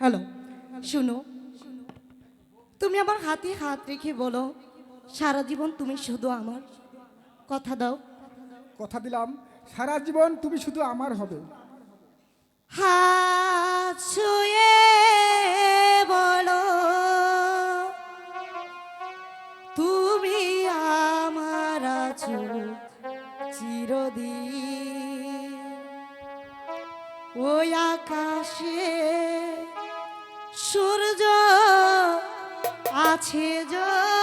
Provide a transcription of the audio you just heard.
Hello শুনো। তুমি আমার হাতে হাত রেখে বলো সারা জীবন তুমি শুধু আমার। কথা দাও। কথা দিলাম সারা জীবন তুমি শুধু আমার হবে। হাত ছুঁয়ে বলো তুমি আমার আছো চিরদিন। ওই আকাশে সূর্য আছে যদি